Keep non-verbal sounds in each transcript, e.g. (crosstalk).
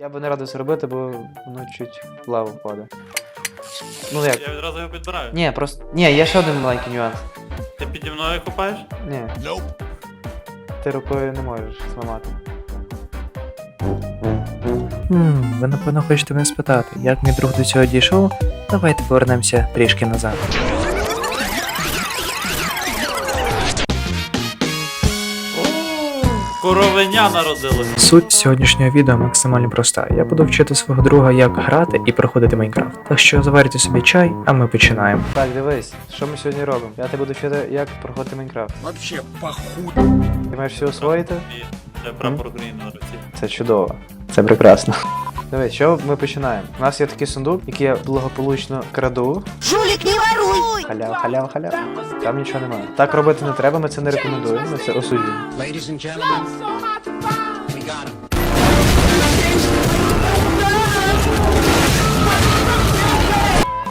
Я би не радив це робити, бо воно чуть в лаву впаде. Ну як? Я відразу його підбираю. Ні, просто. Ні, є ще один маленький нюанс. Ти піді мною купаєш? Ні. Ти рукою не можеш зламати. Хм, ви напевно хочете мене спитати, як мій друг до цього дійшов? Давайте повернемося трішки назад. Коровеня народилося. Суть сьогоднішнього відео максимально проста. Я буду вчити свого друга, як грати і проходити Майнкрафт. Так що заварюйте собі чай, а ми починаємо. Так, дивись, що ми сьогодні робимо? Я тебе буду вчити, як проходити Майнкрафт. Вообще похуй. Ти маєш все освоїти? І це прапор України на руці. Це чудово. Це прекрасно. Дивись, що ми починаємо? У нас є такий сундук, який я благополучно краду. Жулик, не воруй! Халява, халява, халява. Там нічого немає. Так робити не треба, ми це не рекомендуємо, ми це him.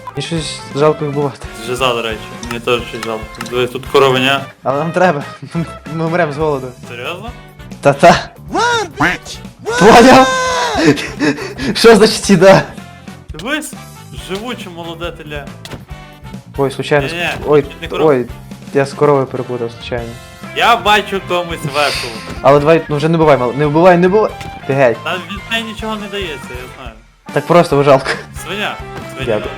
Мені щось жалко їх бувати. Жиза, до речі. Мені теж щось жалко. Дивись, тут коровеня. Але нам треба. Ми вмремо з голоду. Серйозно? Та-та. Поняв? Що значить сіда? Дивись! Живуче молоде теля. Ой, случайно. Ні-ні, Ой, не корова. ой, я з коровою перепутав, случайно. Я бачу комусь весело. Але давай, ну вже не бувай, мал. Не вбивай, не бувай. Ти геть. Та від неї нічого не дається, я знаю. Так просто жалко. Свиня. Свиня. Дякую.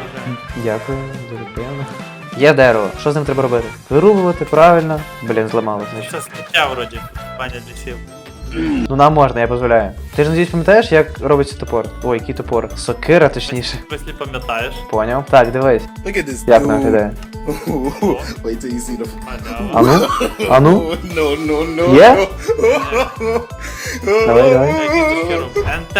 Дякую, дуже приємно. Є дерево. Що з ним треба робити? Вирубувати, правильно. Блін, зламалось, значить. Це сміття вроді, пані лісів. Ну нам можна, я дозволяю. Ти ж надіюсь пам'ятаєш, як робиться топор? Ой, який топор? Сокира, точніше. Якщо пам'ятаєш. Поняв? Так, дивись. Look at this Як dude. нам виглядає? (laughs) Wait till you see the. А ну? А ну? No, no, no. Є? (laughs) Давай, давай.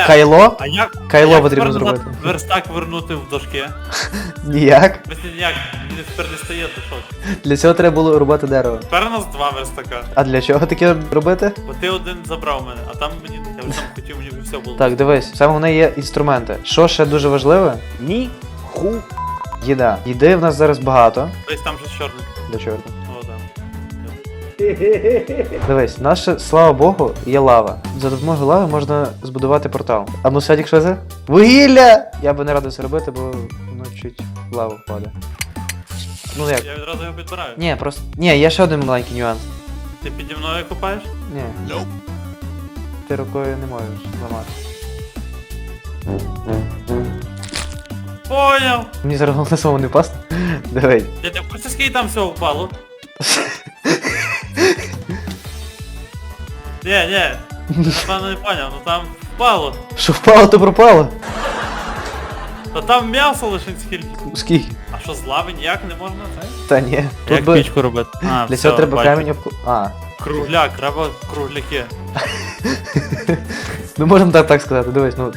Кайло? А як? Кайло як потрібно зробити. Верстак вернути в дошки. (laughs) Ніяк. Мислі ніяк, мені тепер не стає дошок. Для цього треба було рубати дерево. Тепер у нас два верстака. А для чого таке робити? Бо ти один забрав мене, а там мені я вже там хотів, мені вже все було. Так, дивись, саме головне є інструменти. Що ще дуже важливе? Ні ху. Їда. Їди в нас зараз багато. Десь там щось чорне. Для чорта. О, там. Дивись, в нас ще, слава Богу, є лава. За допомогою лави можна збудувати портал. А ну Садік, що це? Вугілля! Я би не радив це робити, бо воно чуть в лаву впаде. Ну як? Я відразу його підбираю. Ні, просто. Ні, є ще один маленький нюанс. Ти піді мною купаєш? Ні. Ти рукою не можеш зламати. Поняв! Мені зараз головне самому не впасти. Давай. Я тебе хочеш скільки там всього впало? Ні. Ти напевно не поняв, ну там впало. Що впало, то пропало. Та там м'ясо лише скільки. Скільки? А що з лави ніяк не можна це? Та ні. Тут Як би... пічку робити? А, Для все, цього треба бачу. камінь обку... А. Кругляк, треба кругляки. (laughs) Ну можемо так, так сказати, дивись, ну.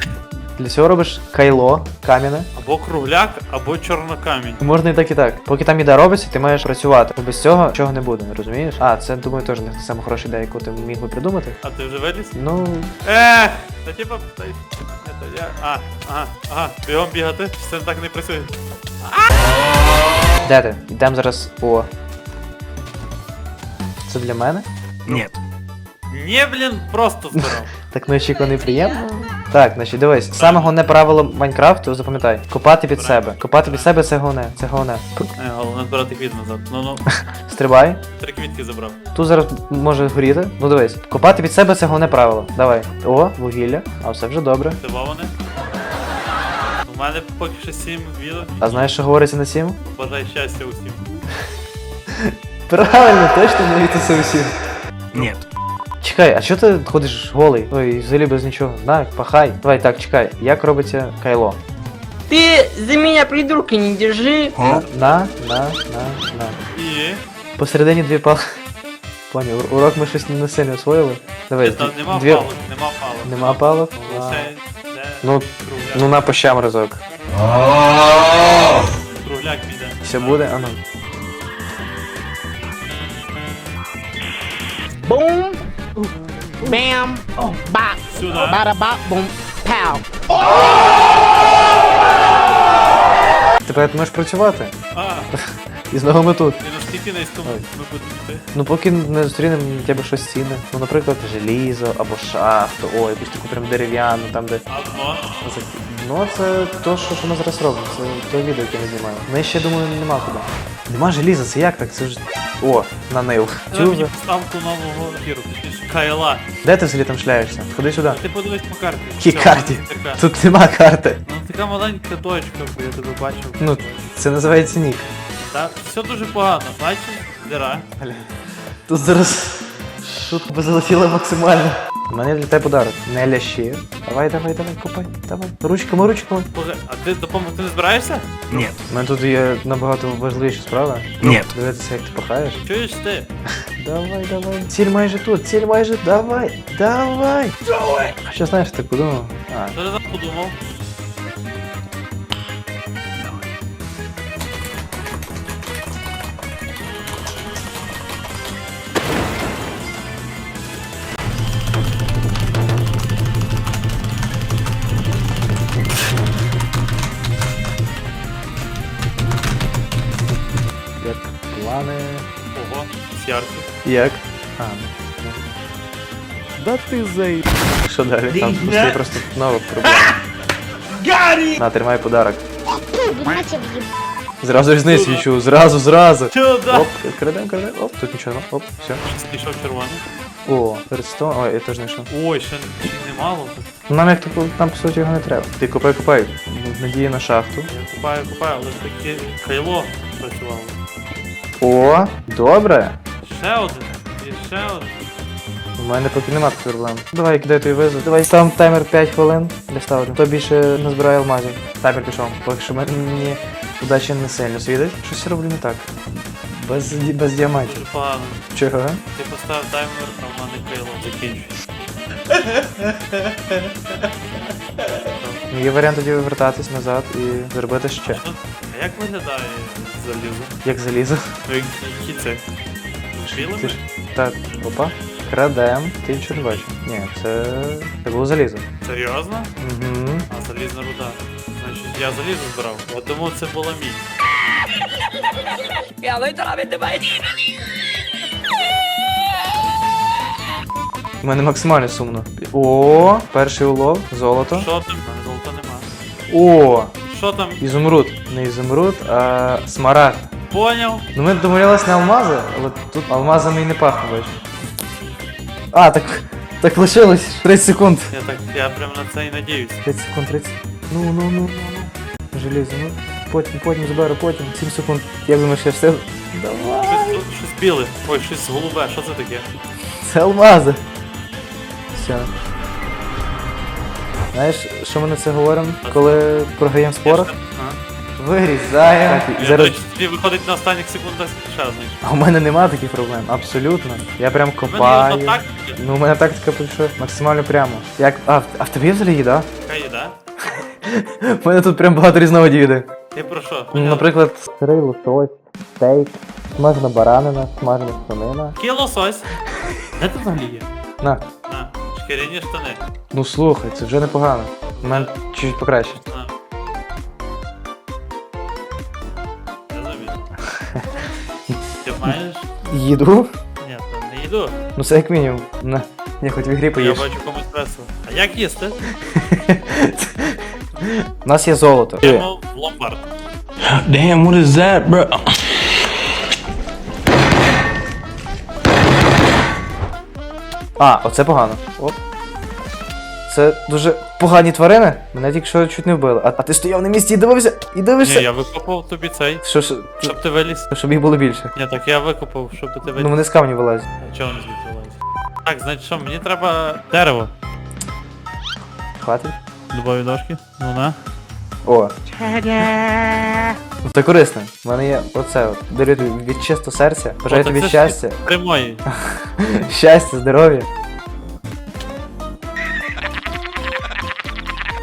Для цього робиш кайло, кам'яне. Або кругляк, або чорнокамінь. Можна і так, і так. Поки там їда робиться, ти маєш працювати. Бо без цього нічого не буде, розумієш? А, це думаю теж не саме хороша ідея, яку ти міг би придумати. А ти вже виліз? Ну, Ех, та типа, та й- я. А, ага, ага, бігом бігати, це так не працює. де ти? Йдемо зараз по. Це для мене? Ні. Ні, блін, просто здоров. (laughs) Так неочікувано і приємно. Так, значить, дивись, саме головне правило Майнкрафту, запам'ятай, копати під себе. Копати під себе це головне, це головне. Е, Головне збирати квіт назад. Ну ну, (laughs) Стрибай. три квітки забрав. Тут зараз може горіти. Ну дивись, копати під себе це головне правило. Давай. О, вугілля. А все вже добре. Дивоване. У мене поки що сім відео. А знаєш, що говориться на сім? Бажай щастя усім. (laughs) Правильно, точно не вітися усім. Ні. Чекай, а що ти ходиш голий? Ой, взагалі без нічого. На, пахай. Давай так, чекай. Як робиться кайло? Ты за меня придурка не держи. На, на, на, на. І. Посередині дві пал. Поняв, ур- урок ми щось не сильно освоїли. Давай, Там дві- нема дві... палок, нема палок. Нема палок? А. Лише де Ну, кругляк. ну на пощам разок. Кругляк піде. Все буде, а ну. Boom. Bam. Bop. Сюди. Bada bop. Boom. Pow. тепер ти можеш працювати. А, І знову ми тут. і наскільки низько ми ми будемо йти? Ну поки не зустрінемо хоча б щось цінне. Ну, наприклад, желізо або шахту, о, якусь таку прям дерев'яну, там де. А дно? Ну, це то, що, що ми зараз робимо. Це то відео, яке ми знімаємо. Ми ще думаю, нема куди. Нема желіза, це як так? Це ж. О, на мені Тюза. поставку нового гіру, Кайла. Де ти взагалі там шляєшся? Ходи сюди. Ти подивись по карті. Все, карті? така. Тут нема карти. Ну така маленька точка, бо я тебе бачив. Ну, це називається нік. Так, все дуже погано. Значить, дира. Тут зараз шутка би залетіла максимально. У мене для тебе подарок. Не лящи. Давай, давай, давай, копай, давай. Ручками, ручками. Боже, а ти допомогти не збираєшся? Ні. У мене тут є набагато важливіші справи. Ні. Дивитися, як ти пахаєш. Чуєш ти? (laughs) Давай, давай. Ціль майже тут, ціль майже. Давай, давай. Давай. Що знаєш, ти подумав? А, Що ти там подумав? Плани. Ого, сярки. Як? А, ну. Да ти зай. Що далі? Там спустя просто нова проблема. (laughs) На, тримай подарок. Зразу різницю відчув, зразу, зразу. Чудо! Оп, крадем, крадем, оп, тут нічого, оп, все. Пішов червоний. О, передстон, ой, я теж знайшов. Ой, ще, ще немало. Нам як то нам по суті його не треба. Ти копай, копай. Надія на шахту. Я купаю, купаю, але таке кайло працювало. О, добре. Ще один. І ще один. У мене поки нема проблем. Давай, кидай той визов. Давай став таймер 5 хвилин. Для ставлю. Хто більше не збирає алмазів. Таймер пішов. Поки що мені удача не сильно світить. Щось я роблю не так. Без, без діамантів. Дуже погано. Чого? Ти поставив таймер, а в мене кайло закінчується. (laughs) Ну, Є варіант тоді вертатись назад і зробити ще. А як виглядає залізо? Як залізо. Ну, які- це? Білими? Ти ж- Так, опа. Крадем. Ти нічого не бачиш. Ні, це. Це було залізо. Серйозно? Угу. А, залізна руда. Значить, я залізо збирав. От тому це була мій. У мене максимально сумно. О, перший улов, золото. Що там? О, Що там? ізумруд. Не ізумруд, а смарагд. Поняв? Ну ми домовлялись на алмази, але тут алмазами і не пахне, бачиш. А, так. Так лишилось. 30 секунд. Я так, я прям на це і надіюсь. 30 секунд, 30. Ну, ну, ну, ну, ну. Желізо, ну. Потім, потім зберу, потім. 7 секунд. Як думаєш, я все. Давай. Щось, тут щось біле. Ой, щось голубе. Що це таке? Це алмази. Все. Знаєш, що ми на це говоримо, коли програємо А? Вирізаємо. Так, Я, зараз... тобі виходить на останніх секундах ще. А у мене нема таких проблем, абсолютно. Я прям У мене копаю. є Ну, у мене тактика прийшла максимально прямо. Як. А, а в є взагалі їда? така їда. (laughs) У мене тут прям багато різновидів їди. Ти про що? Ну, наприклад, сирий лосось, стейк, смажена баранина, смажена свинина. Який лосось? (laughs) Де ти взагалі є? На. На, шкіряні штани. Ну слухай, це вже непогано. У мене чуть покраще. На. Я. Ти маєш? Їду? Ні, то не їду. Ну це як мінімум. На. Я хоч в ігрі Я поїш. бачу комусь весело. А як їсти? У нас є золото. Йдемо в ломбард. Damn, what is that, bro? А, оце погано. Оп. Це дуже погані тварини. Мене тільки що чуть не вбили. А, а ти стояв на місці і дивився, і дивишся. Ні, я викопав тобі цей, Що, що, щоб ти виліз. щоб їх було більше. Ні, так я викопав, щоб ти Ну виліз. вони з камню вилазять. А Чого вони звідти вилазять? Так, значить що, мені треба дерево. Хватить? Дубові дошки. Ну на. О. Ну, Це корисне. У мене є оце от. Дарю тобі від чисто серця. Бажаю тобі щастя. Прямої. (laughs) Щастя, здоров'я.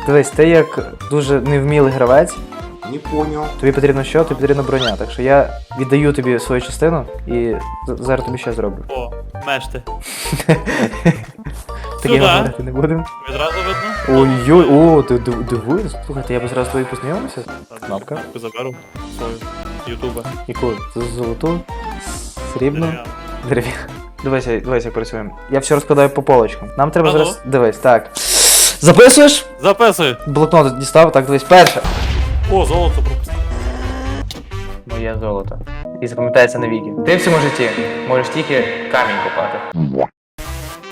Дивись, ти як дуже невмілий гравець, Не понял. тобі потрібно що? Тобі потрібна броня. Так що я віддаю тобі свою частину і з- зараз тобі ще зроблю. О, мешти. (laughs) Таке говорити не будемо. Відразу видно? Ой-ой, о, ти ди- дивись. Слухайте, я б зразу твої познайомився. Кнопка. Кнопку заберу свою ютуба. Яку? Золоту? Срібну? Дерев'яну. Дивися, дивись, як працюємо. Я все розкладаю по полочкам. Нам треба Алло. зараз. Дивись, так. Записуєш? Записую. Блокнот дістав, так дивись, перше. О, золото пропустив. Моє золото. І запам'ятається навіки. Ти в цьому житті можеш тільки камінь копати.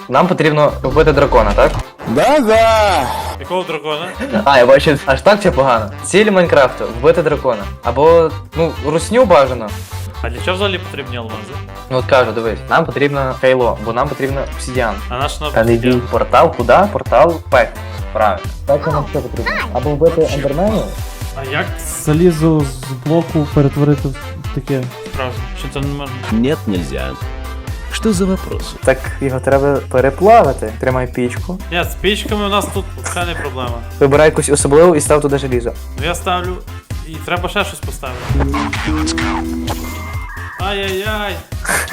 Нам потрібно вбити дракона, так? Да-да! Якого дракона? А, я бачу, аж так це погано. Ціль Майнкрафту вбити дракона. Або, ну, русню бажано. А для чого взагалі потрібні алмази? Ну от кажу, дивись, нам потрібно хейло, бо нам потрібно обсидіан. А наш на Та не бій. Портал куди? Портал пек. Правильно. Так нам що потрібно? Або вбити ендерменів. А як залізо з блоку перетворити в таке. справді? Чи це не можна? Нет, нельзя. Что за вопрос? Так його треба переплавити. Тримай пічку. Ні, з пічками у нас тут це не проблема. Вибирай якусь особливу і став туди желізо. Ну я ставлю. І треба ще щось поставити. Ай-яй-яй!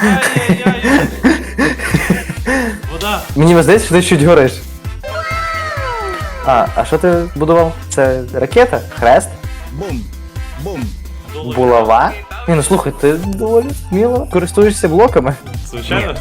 (laughs) Ай-яй-яй! Вода! Мені здається, що ти чуть гориш. А, а що ти будував? Це ракета? Хрест? Boom. Долар. Булава? Ні, ну слухай, ти доволі сміло користуєшся блоками. Звичайно.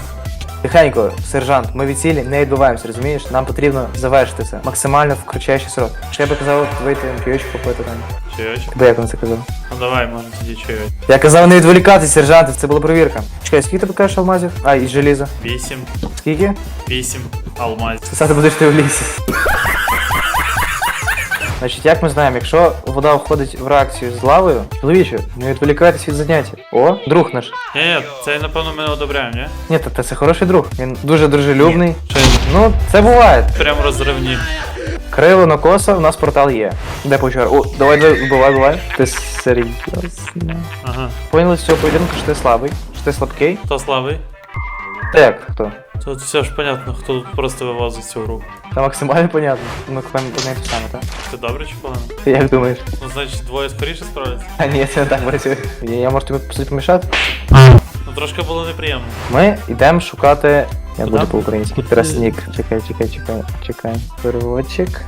Тихенько, сержант, ми від цілі не відбуваємося, розумієш? Нам потрібно завершити це максимально в кратчайший срок. Що я би казав вийти п'ючку попити там. Чайочок. Тебе як він це казав? Ну давай, може тоді чайочок. Я казав не відволікатися, сержант, це була перевірка. Чекай, скільки ти покажеш алмазів? А, і желіза. Вісім. Скільки? Вісім алмазів. Писати будеш ти в лісі. Значить, як ми знаємо, якщо вода входить в реакцію з лавою, чоловіче, не відволікайтесь від заняття. О, друг наш. Ні, це напевно ми не одобряємо, ні? Ні, та, це хороший друг. Він дуже дружелюбний. Чи Ну, це буває. прям розривні. Криво на косо, у нас портал є. Де почар? О, давай, давай, вбивай, вбивай. Ти серйозно. Ага. Поняли з цього поєдинку, що ти слабий, що ти слабкий. Хто слабий? Ти як Тут все ж понятно, хто тут просто вивозить цю гру. Та максимально понятно. Ми купимо одне те саме, так? Ти добре чи погано? Ти як думаєш? Ну, значить, двоє скоріше справляться. А ні, це не так працює. Я, я можу тобі по суті помішати? Ну трошки було неприємно. Ми йдемо шукати. Я Куди? буду по-українськи. Трасник. Чекай, чекай, чекай, чекай. Переводчик.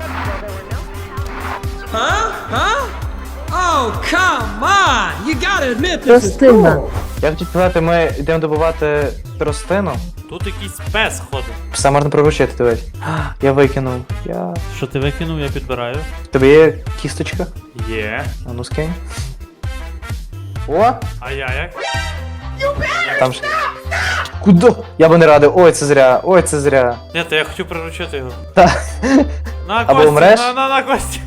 Oh, come on! You gotta admit this is Я хотів сказати, ми йдемо добувати тростину. Тут якийсь пес ходить. Все можна приручити, дивись. А, Я викинув. Я. Що ти викинув, я підбираю. В тебе є кісточка? Є. А ну скинь. О! А я як? Там ж. Куди? Я би не радив. Ой, це зря. Ой, це зря. Ні, то я хотів приручити його. Та. На Або вмреш? На, на, на Кості.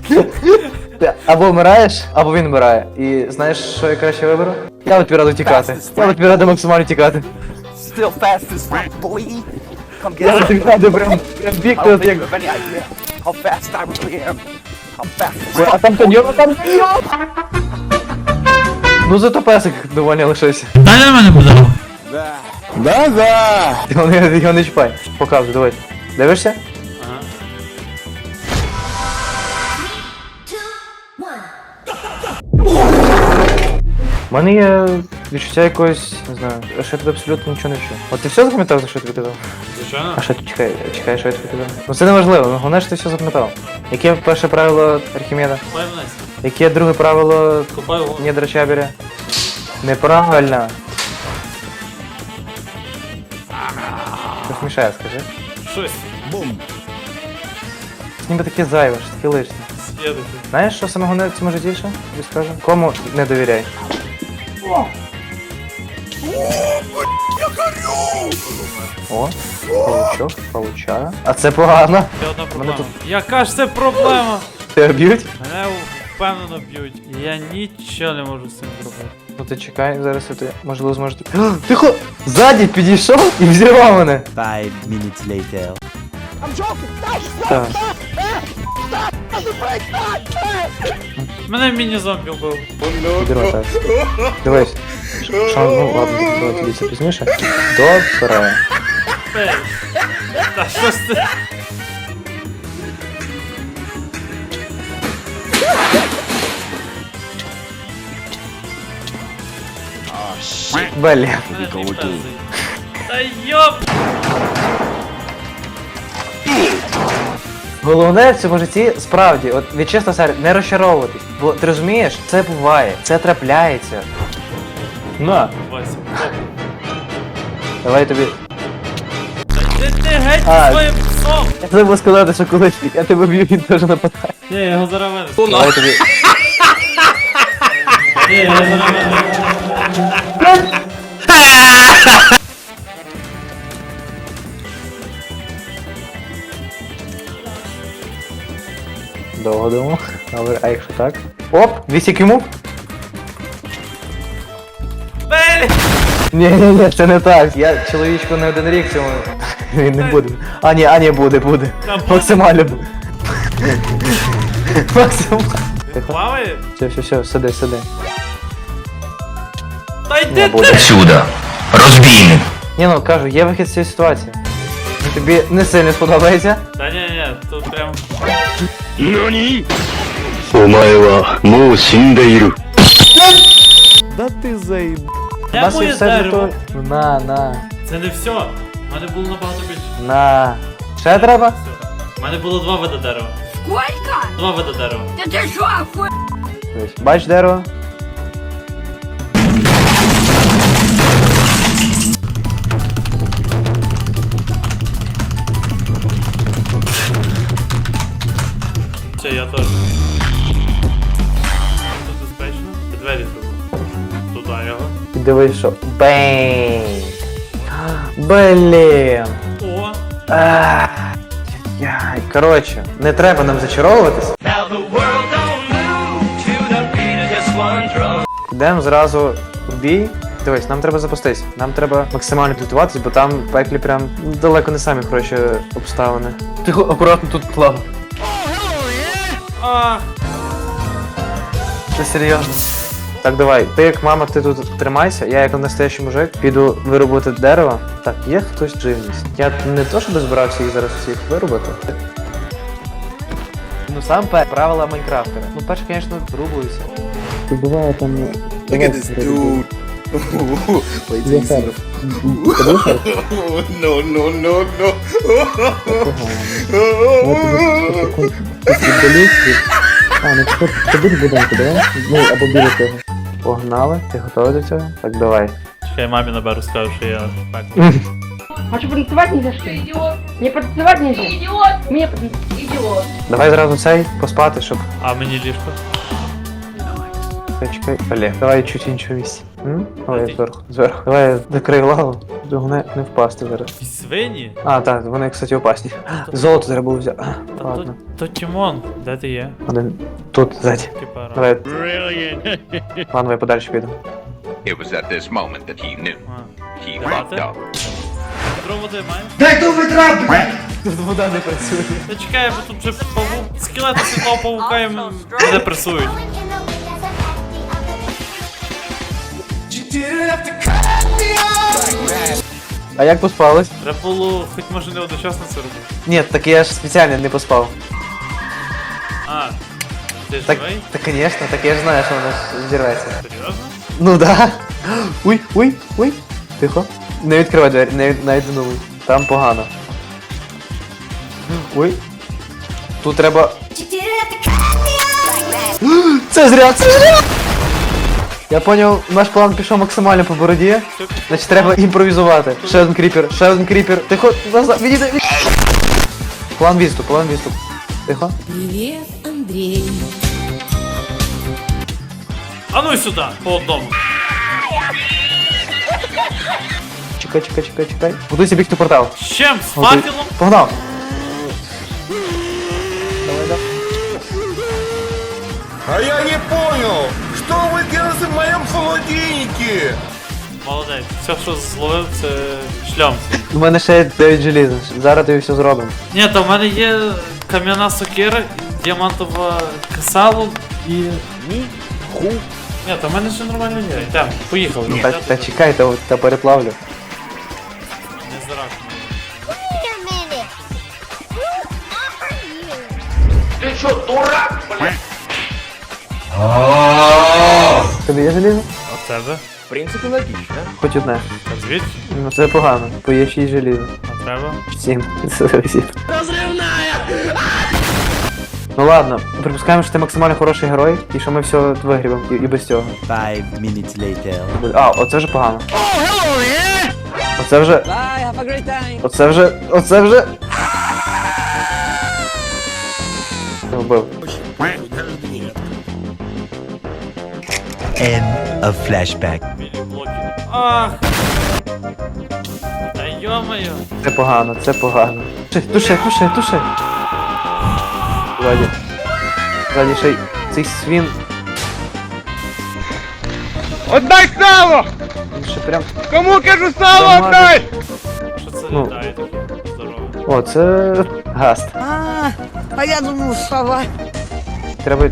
Ти або вмираєш, або він вмирає. І знаєш, що я краще виберу? Я от тобі радий тікати. Я от тобі радий максимально тікати. Still fast as fuck, boy. Come Я от тобі радий прям, прям бігти от як. any idea how fast I really am. How fast. А там каньйон, а там каньйон! Ну зато песик доволі лишився. Дай на мене буде. Ти його не, його не чіпай. Показуй, давай. Дивишся? У мене є відчуття якогось, не знаю, що я тобі абсолютно нічого не вчу. От ти все запам'ятав, за що я тобі казав? Звичайно. А що ти чекай, чекай, що я тобі казав? Ну це не важливо, ну, головне, що ти все запам'ятав. Яке перше правило Архімеда? Купай вниз. Яке друге правило Купай його. Недра Чабіря? Неправильно. Щось мішає, скажи. Щось. Ніби таке зайве, що таке лишнє. Є таке. Знаєш, що саме головне в цьому житті ще? Тобі скажу? Кому не довіряй. О, паучок, пауча. А це погано. Ще одна проблема. тут- Яка ж це проблема? Тебе б'ють? Мене впевнено б'ють. Я нічого не можу з цим зробити. Ну ти чекай, зараз я ти можливо зможеш. О, Тихо! Ззаді підійшов і взірвав мене. Five minutes later. Так. Мене міні-зомбі вбив. Підірвав так. Дивись. Що, ну ладно, давай тоді це пізніше. Добре. Ей. Та що ж ти? Беллі. Мене не пезий. Та йоп! Головне в цьому житті справді, от від чесно серця, не розчаровуватись. Бо ти розумієш, це буває, це трапляється. На, Вася. Давай тобі. Ти, ти геть А. своїм псом! Я забув сказати, що коли я тебе б'ю, він теж нападає. Ні, я його зараз винесу. Давай тобі. Ні, я його зараз винесу. Довго думав. Добре, а якщо так? Оп, вісік йому. Ні, ні, ні, це не так. Я чоловічку не один рік цьому. Він не буде. А ні, а ні, буде, буде. Та буде. Максимально буде. Максимально. Тихо. Плаває? Все, все, все, сиди, сиди. Та йди Не ти! буде. Розбійник. Ні, ну кажу, є вихід з цієї ситуації. Тобі не сильно сподобається. Та ні, ні, тут прям... Нані? Омаєва. Да ти заїб... На, на, Це не все. У мене було набагато більше. на. Ще треба? У мене було два вида дерева. Сколько? Два вида дерева. Бач дерево? Дивись, що. Бейн. Блін. О! Ах, Яй, коротше, не треба нам зачаровуватись. Йдемо зразу в бій. Дивись, нам треба запуститись. Нам треба максимально підготуватись, бо там в пеклі прям далеко не самі хороші обставини. Тихо, акуратно тут плавно. А, Це серйозно. Так, давай. Ти як мама, ти тут тримайся, я як настоящий мужик піду вирубати дерево. Так, є хтось живність. Я не то, щоб збирався їх зараз всіх вирубати. Ну сам пе- правила Майнкрафтера. Ну перше, звісно, врубуюся. Ти буває там. Look at this dude. Wait till you see the. no, no, no, no. А, ну тепер ти будеш будинку, давай? Ну, або біля того. Погнали, ти готовий до цього? Так, давай. чекай, мамі наберу, скажу, що я так. (laughs) Хочу потанцевать нельзя, что ли? Идиот. Мне потанцевать нельзя? Идиот. Мне потанцевать. Идиот. Давай зразу цей поспати, щоб. А мені ліжко. Чекай, чекай. Олег, давай чуть іншу місці. М? Давай Окей. зверху, зверху. Давай закрий головне не впасти зараз. І свині? А, так, вони, кстати, опасні. Золото треба було взяти. Та Ладно. то Тімон, де ти є? Один тут ззаді. Кипара. Давай. Ладно, я подальше піду. It was at this moment that he knew. А. He fucked up. Відро води маєш? Тут вода не працює. Та чекай, бо тут вже павук, скелети світлого павука і м- мене пресують. А як поспалось? Треба було хоч може не одночасно це робити. Ні, так я ж спеціально не поспав. А, ти Так, живий? так, звісно, так я ж знаю, що воно ж зірветься. Серйозно? Ну да. Уй, уй, уй. Тихо. Не відкривай двері, не, навіть не думай. Там погано. Ой. Тут треба. Це зря, це зря! Я поняв, наш план пішов максимально по бороді. Значить треба імпровізувати. Ще один кріпер, ще один кріпер. Тихо, назад, відійди. від- План відступ, план відступ. Тихо. Привет, Андрей. А ну сюди, по одному. Чекай, чекай, чекай, чекай. Готуйся бігти в портал. З чим? З Готуй. факелом? Погнав. Давай, давай. А я не понял, что вы делаете в моем холодильнике? Молодець. Все, що зловив, це шлям. У мене ще 9 желіза. Зараз тобі все зробимо. Ні, то в мене є кам'яна сокира, діамантова касало і. Ні. Ху. Ні, то в мене ще нормально є. Йдемо, поїхали. Та, Я та чекай, та, та переплавлю. Не зарак. Тобі є желізо? А в тебе? В принципе, логично. Хоч одне. А звідки? Ну це погано, бо є 6 желіза. А треба? 7. Це 7. Ну ладно, припускаємо, що ти максимально хороший герой, і що ми все вигрібемо і, і без цього. Five minutes later. А, оце вже погано. Оце вже. Bye, have a great time. Оце вже. Оце вже. Вбив. End of flashback. Ах! Та йо-моє! Це погано, це погано. Туши, туши, туши, туши. Ззаді. Ззаді ще й цей свін. Отдай сало! Він ще прям. Кому кажу сало Дамажить. отдай! Що це Ну. літає таке? Здорово. О, це гаст. А, а я думал, сова. Треба.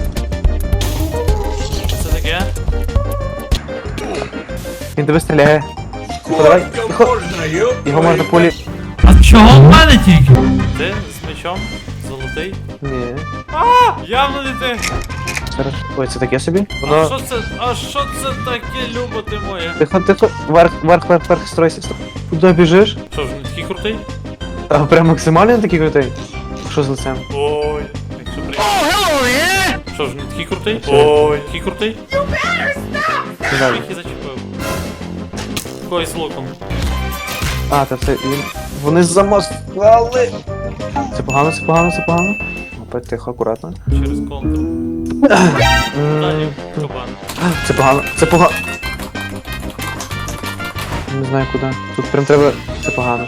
Він тебе стріляє. Давай. Тихо. Його можна полі. А чого в мене тільки? Ти з мечом? Золотий? Ні. А! Явно не ти! Зараз. Ой, це таке собі? А Воно. що це? А що це таке, любо ти моя? Тихо, тихо. Вверх, вверх, вверх, вверх, стройся. строй. Куди біжиш? Що ж, не такий крутий? А прям максимально не такий крутий. Що з лицем? Ой, якщо приїхав. Що ж, не такий крутий? Ой, такий крутий? І зачепив. Когось з луком. А, це він. Вони замаскали. Це погано, це погано, це погано. Опять тихо, акуратно. Через контур. Далі кабан. Це погано, це погано. Не знаю куди. Тут прям треба. Це погано.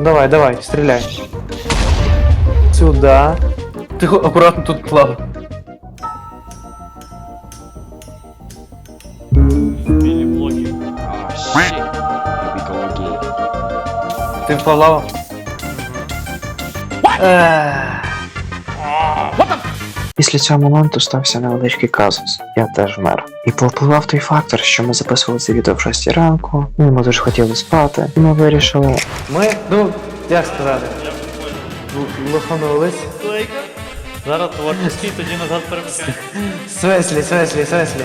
Давай, давай, стріляй. Сюда. Тихо, акуратно тут плава. Ти впав в лаву? Ех. Після цього моменту стався невеличкий казус. Я теж вмер. І повпливав той фактор, що ми записували це відео в 6 ранку, ну ми дуже хотіли спати, і ми вирішили Ми, ну, як сказати, л- лоханулись. Зараз творчий, тоді назад перемикаємо. Свеслі, свеслі, свеслі.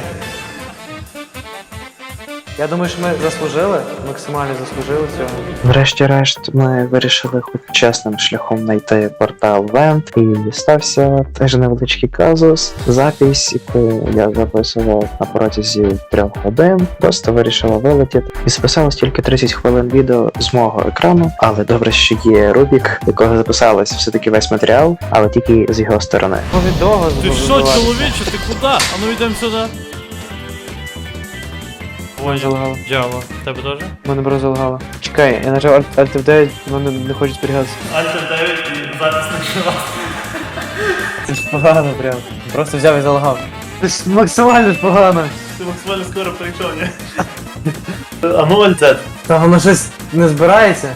Я думаю, що ми заслужили, максимально заслужили цього. Врешті-решт, ми вирішили хоч чесним шляхом знайти портал Вент, і стався теж невеличкий казус. Запись, яку я записував на протязі трьох годин, просто вирішила вилетіти. І записалось тільки 30 хвилин відео з мого екрану, але добре, що є Рубік, якого записалось все-таки весь матеріал, але тільки з його сторони. Повід Ти що, чоловіче, ти куди? А ну йдемо сюди. Ой, Залагало. Джава. Тебе теж? Мене бро залагало. Чекай, я нажав Alt Alt F9, воно не, хоче зберігатися. Альфа 9 і запис не Це ж погано прям. Просто взяв і залагав. Це ж максимально погано. Ти максимально скоро прийшов, ні? (laughs) А ну альцет. Та воно щось не збирається.